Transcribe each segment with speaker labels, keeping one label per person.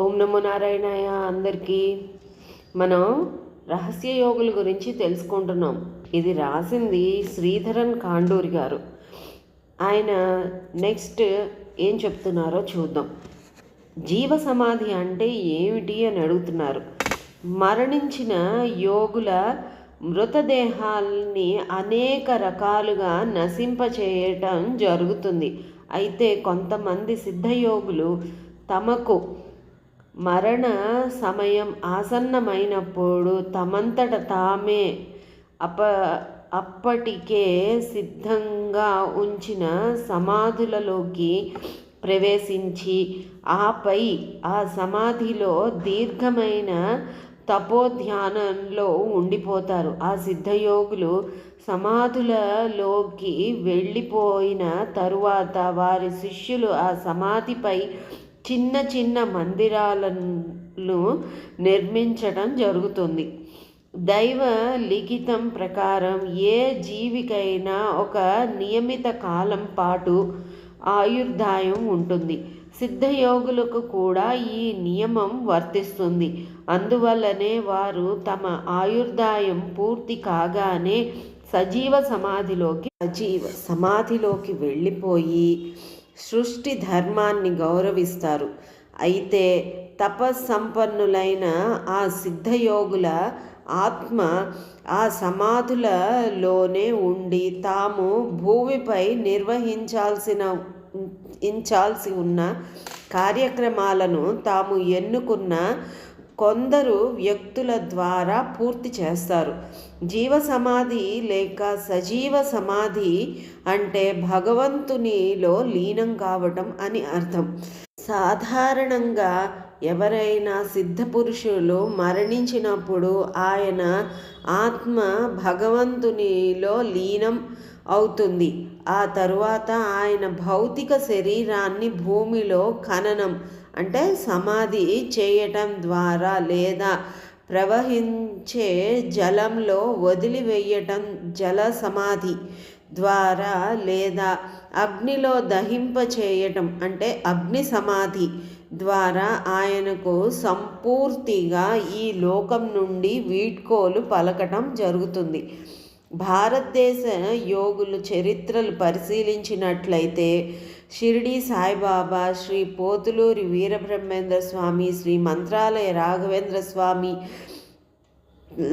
Speaker 1: ఓం నమో నారాయణయ్య అందరికీ మనం రహస్య యోగుల గురించి తెలుసుకుంటున్నాం. ఇది రాసింది శ్రీధరన్ కాండూరి గారు. ఆయన నెక్స్ట్ ఏం చెప్తున్నారో చూద్దాం. జీవ సమాధి అంటే ఏమిటి అని అడుగుతున్నారు. మరణించిన యోగుల మృతదేహాల్ని అనేక రకాలుగా నశింపచేయటం జరుగుతుంది. అయితే కొంతమంది సిద్ధయోగులు తమకు మరణ సమయం ఆసన్నమైనప్పుడు తమంతట తామే అప అప్పటికే సిద్ధంగా ఉంచిన సమాధులలోకి ప్రవేశించి ఆపై ఆ సమాధిలో దీర్ఘమైన తపోధ్యానంలో ఉండిపోతారు. ఆ సిద్ధయోగులు సమాధులలోకి వెళ్ళిపోయిన తరువాత వారి శిష్యులు ఆ సమాధిపై చిన్న చిన్న మందిరాలను నిర్మించడం జరుగుతుంది. దైవ లిఖితం ప్రకారం ఏ జీవికైనా ఒక నియమిత కాలం పాటు ఆయుర్దాయం ఉంటుంది. సిద్ధయోగులకు కూడా ఈ నియమం వర్తిస్తుంది. అందువల్లనే వారు తమ ఆయుర్దాయం పూర్తి కాగానే సజీవ సమాధిలోకి సజీవ సమాధిలోకి వెళ్ళిపోయి సృష్టి ధర్మాన్ని గౌరవిస్తారు. అయితే తపస్సంపన్నులైన ఆ సిద్ధయోగుల ఆత్మ ఆ సమాధులలోనే ఉండి తాము భూమిపై నిర్వహించాల్సిన ఇంచాల్సి ఉన్న కార్యక్రమాలను తాము ఎన్నుకున్న కొందరు వ్యక్తుల ద్వారా పూర్తి చేస్తారు. జీవ సమాధి లేక సజీవ సమాధి అంటే భగవంతునిలో లీనం కావటం అని అర్థం. సాధారణంగా ఎవరైనా సిద్ధపురుషులు మరణించినప్పుడు ఆయన ఆత్మ భగవంతునిలో లీనం అవుతుంది. ఆ తరువాత ఆయన భౌతిక శరీరాన్ని భూమిలో ఖననం అంటే సమాధి చేయటం ద్వారా లేదా ప్రవహించే జలంలో వదిలివేయటం జల సమాధి ద్వారా లేదా అగ్నిలో దహింప చేయటం అంటే అగ్ని సమాధి ద్వారా ఆయనకు సంపూర్తిగా ఈ లోకం నుండి వీడ్కోలు పలకటం జరుగుతుంది. భారతదేశ యోగులు చరిత్రలు పరిశీలించినట్లయితే షిరిడి సాయిబాబా శ్రీ పోతులూరి వీరబ్రహ్మేంద్ర స్వామి శ్రీ మంత్రాలయ రాఘవేంద్ర స్వామి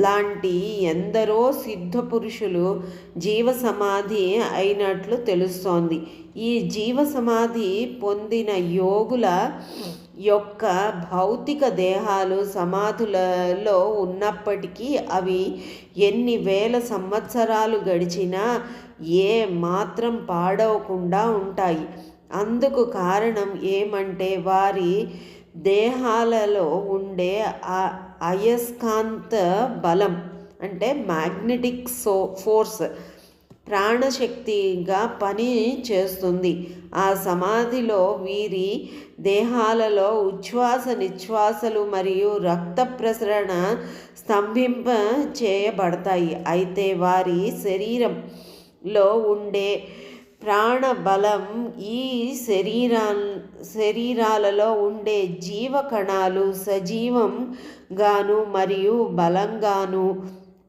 Speaker 1: లాంటి ఎందరో సిద్ధ పురుషులు జీవ సమాధి అయినట్లు తెలుస్తోంది. ఈ జీవ సమాధి పొందిన యోగుల యొక్క భౌతిక దేహాలు సమాధులలో ఉన్నప్పటికీ అవి ఎన్ని వేల సంవత్సరాలు గడిచినా ఏ మాత్రం పాడవకుండా ఉంటాయి. అందుకు కారణం ఏమంటే వారి దేహాలలో ఉండే అయస్కాంత బలం అంటే మ్యాగ్నెటిక్ సో ఫోర్స్ ప్రాణశక్తిగా పని చేస్తుంది. ఆ సమాధిలో వీరి దేహాలలో ఉచ్ఛ్వాస నిశ్వాసలు మరియు రక్త ప్రసరణ స్తంభింప చేయబడతాయి. అయితే వారి శరీరంలో ఉండే ప్రాణబలం ఈ శరీరా శరీరాలలో ఉండే జీవకణాలు సజీవం గాను మరియు బలంగాను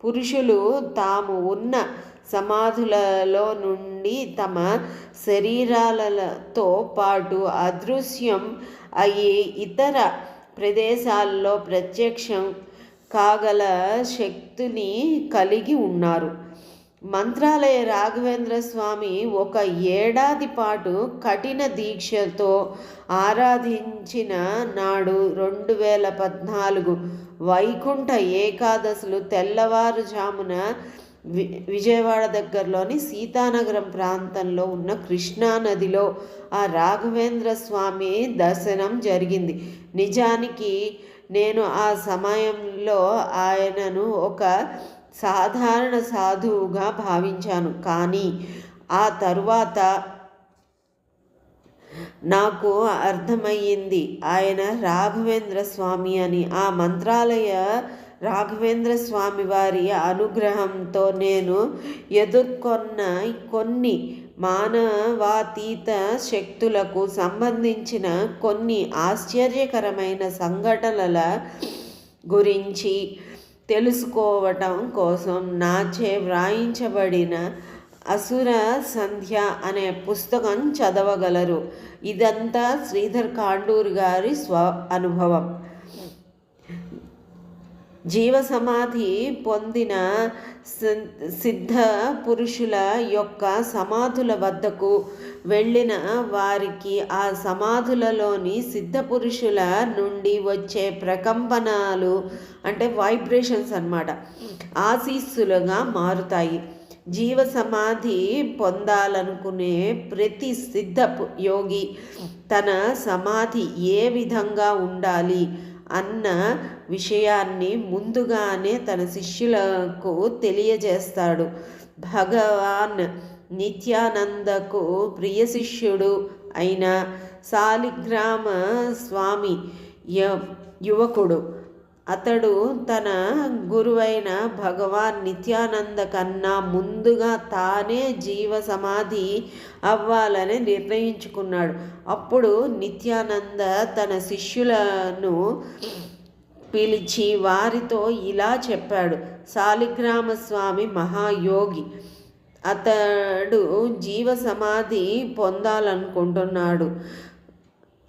Speaker 1: పురుషులు తాము ఉన్న సమాధులలో నుండి తమ శరీరాలతో పాటు అదృశ్యం అయ్యే ఇతర ప్రదేశాల్లో ప్రత్యక్షం కాగల శక్తిని కలిగి ఉన్నారు. మంత్రాలయ రాఘవేంద్ర స్వామి ఒక ఏడాది పాటు కఠిన దీక్షతో ఆరాధించిన నాడు రెండు వేల పద్నాలుగు వైకుంఠ ఏకాదశులు తెల్లవారుజామున వి విజయవాడ దగ్గరలోని సీతానగరం ప్రాంతంలో ఉన్న కృష్ణానదిలో ఆ రాఘవేంద్ర స్వామి దర్శనం జరిగింది. నిజానికి నేను ఆ సమయంలో ఆయనను ఒక సాధారణ సాధువుగా భావించాను. కానీ ఆ తరువాత నాకు అర్థమయ్యింది. ఆయన రాఘవేంద్ర స్వామి అని. ఆ మంత్రాలయ రాఘవేంద్ర స్వామి వారి అనుగ్రహంతో నేను ఎదుర్కొన్న కొన్ని మానవాతీత శక్తులకు సంబంధించిన కొన్ని ఆశ్చర్యకరమైన సంఘటనల గురించి తెలుసుకోవటం కోసం నాచే వ్రాయించబడిన అసుర సంధ్య అనే పుస్తకం చదవగలరు. ఇదంతా శ్రీధర్ కాండూర్ గారి స్వ అనుభవం జీవ సమాధి పొందిన సిద్ధ పురుషుల యొక్క సమాధుల వద్దకు వెళ్ళిన వారికి ఆ సమాధులలోని సిద్ధ పురుషుల నుండి వచ్చే ప్రకంపనాలు అంటే వైబ్రేషన్స్ అన్నమాట ఆశీస్సులుగా మారుతాయి. జీవ సమాధి పొందాలనుకునే ప్రతి సిద్ధ యోగి తన సమాధి ఏ విధంగా ఉండాలి? అన్న విషయాన్ని ముందుగానే తన శిష్యులకు తెలియజేస్తాడు. భగవాన్ నిత్యానందకు ప్రియ శిష్యుడు అయిన సాలిగ్రామ స్వామి యువకుడు. అతడు తన గురువైన భగవాన్ నిత్యానంద కన్నా ముందుగా తానే జీవ సమాధి అవ్వాలని నిర్ణయించుకున్నాడు. అప్పుడు నిత్యానంద తన శిష్యులను పిలిచి వారితో ఇలా చెప్పాడు. శాలిగ్రామ స్వామి మహాయోగి అతడు జీవ సమాధి పొందాలనుకుంటున్నాడు.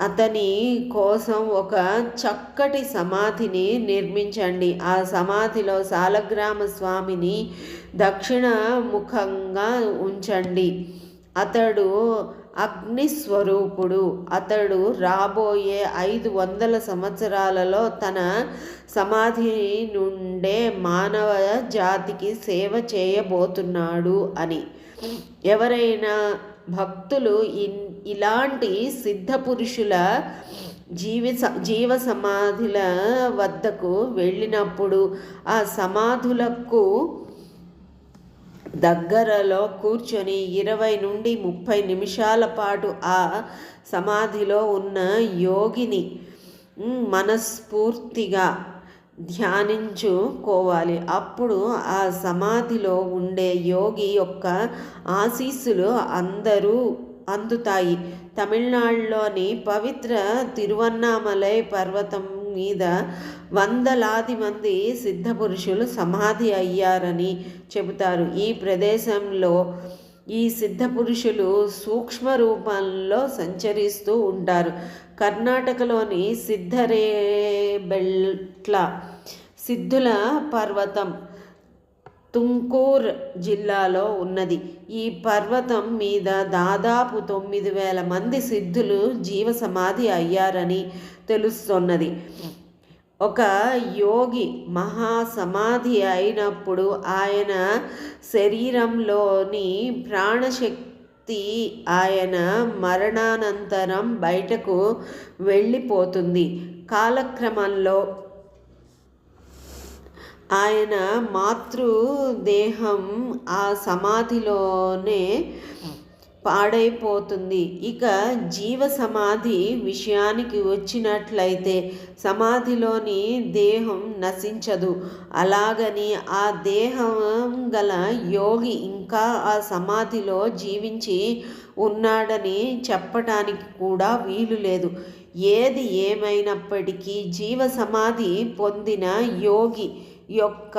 Speaker 1: అతని కోసం ఒక చక్కటి సమాధిని నిర్మించండి. ఆ సమాధిలో సాలగ్రామ స్వామిని దక్షిణ ముఖంగా ఉంచండి. అతడు అగ్నిస్వరూపుడు. అతడు రాబోయే ఐదు వందల సంవత్సరాలలో తన సమాధి నుండే మానవ జాతికి సేవ చేయబోతున్నాడు అని. ఎవరైనా భక్తులు ఇలాంటి సిద్ధ పురుషుల జీవి జీవ సమాధుల వద్దకు వెళ్ళినప్పుడు ఆ సమాధులకు దగ్గరలో కూర్చొని ఇరవై నుండి ముప్పై నిమిషాల పాటు ఆ సమాధిలో ఉన్న యోగిని మనస్ఫూర్తిగా ధ్యానించుకోవాలి. అప్పుడు ఆ సమాధిలో ఉండే యోగి యొక్క ఆశీస్సులు అందరూ అందుతాయి. తమిళనాడులోని పవిత్ర తిరువన్నామలై పర్వతం మీద వందలాది మంది సిద్ధపురుషులు సమాధి అయ్యారని చెబుతారు. ఈ ప్రదేశంలో ఈ సిద్ధపురుషులు సూక్ష్మ రూపంలో సంచరిస్తూ ఉంటారు. కర్ణాటకలోని సిద్ధరేబెల్ట్ల సిద్ధుల పర్వతం తుంకూర్ జిల్లాలో ఉన్నది. ఈ పర్వతం మీద దాదాపు తొమ్మిది వేల మంది సిద్ధులు జీవ సమాధి అయ్యారని తెలుస్తున్నది ఒక యోగి మహాసమాధి అయినప్పుడు ఆయన శరీరంలోని ప్రాణశక్తి ఆయన మరణానంతరం బయటకు వెళ్ళిపోతుంది. కాలక్రమంలో ఆయన మాతృదేహం ఆ సమాధిలోనే పాడైపోతుంది. ఇక జీవ సమాధి విషయానికి వచ్చినట్లయితే సమాధిలోని దేహం నశించదు. అలాగని ఆ దేహం గల యోగి ఇంకా ఆ సమాధిలో జీవించి ఉన్నాడని చెప్పటానికి కూడా వీలు లేదు. ఏది ఏమైనప్పటికీ జీవ సమాధి పొందిన యోగి యొక్క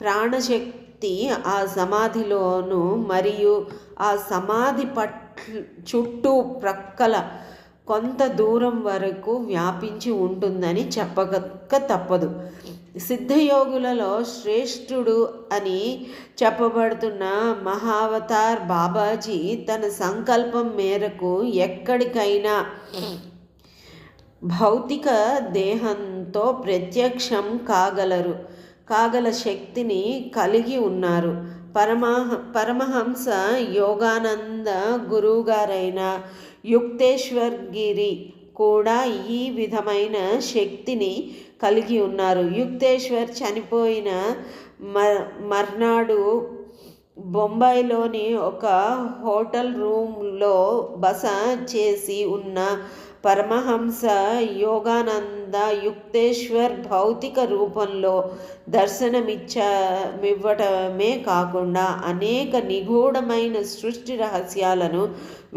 Speaker 1: ప్రాణశక్తి ఆ సమాధిలోను మరియు ఆ సమాధి పట్ల చుట్టూ ప్రక్కల కొంత దూరం వరకు వ్యాపించి ఉంటుందని చెప్పక తప్పదు. సిద్ధయోగులలో శ్రేష్ఠుడు అని చెప్పబడుతున్న మహావతార్ బాబాజీ తన సంకల్పం మేరకు ఎక్కడికైనా భౌతిక దేహంతో ప్రత్యక్షం కాగలరు కాగల శక్తిని కలిగి ఉన్నారు. పరమహ పరమహంస యోగానంద గురువుగారైన యుక్తేశ్వర్ గిరి కూడా ఈ విధమైన శక్తిని కలిగి ఉన్నారు. యుక్తేశ్వర్ చనిపోయిన మర్నాడు బొంబాయిలోని ఒక హోటల్ రూమ్లో బస చేసి ఉన్న పరమహంస యోగానంద యుక్తేశ్వర్ భౌతిక రూపంలో దర్శనమిచ్చమివ్వటమే కాకుండా అనేక నిగూఢమైన సృష్టి రహస్యాలను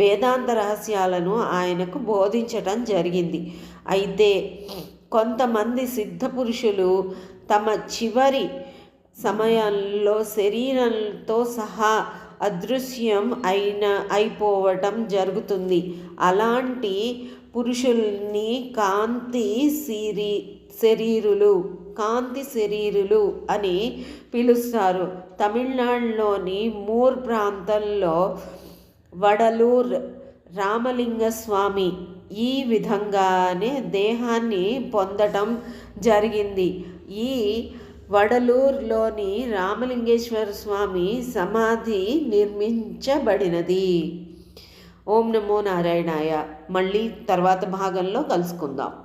Speaker 1: వేదాంత రహస్యాలను ఆయనకు బోధించటం జరిగింది. అయితే కొంతమంది సిద్ధపురుషులు తమ చివరి సమయంలో శరీరంతో సహా అదృశ్యం అయిన అయిపోవటం జరుగుతుంది. అలాంటి పురుషుల్ని కాంతి సిరి శరీరులు కాంతి శరీరులు అని పిలుస్తారు. తమిళనాడులోని మూర్ ప్రాంతంలో వడలూర్ రామలింగస్వామి ఈ విధంగానే దేహాన్ని పొందటం జరిగింది. ఈ వడలూరులోని రామలింగేశ్వర స్వామి సమాధి నిర్మించబడినది. ఓం నమో నారాయణాయ. మళ్ళీ తర్వాత భాగంలో కలుసుకుందాం.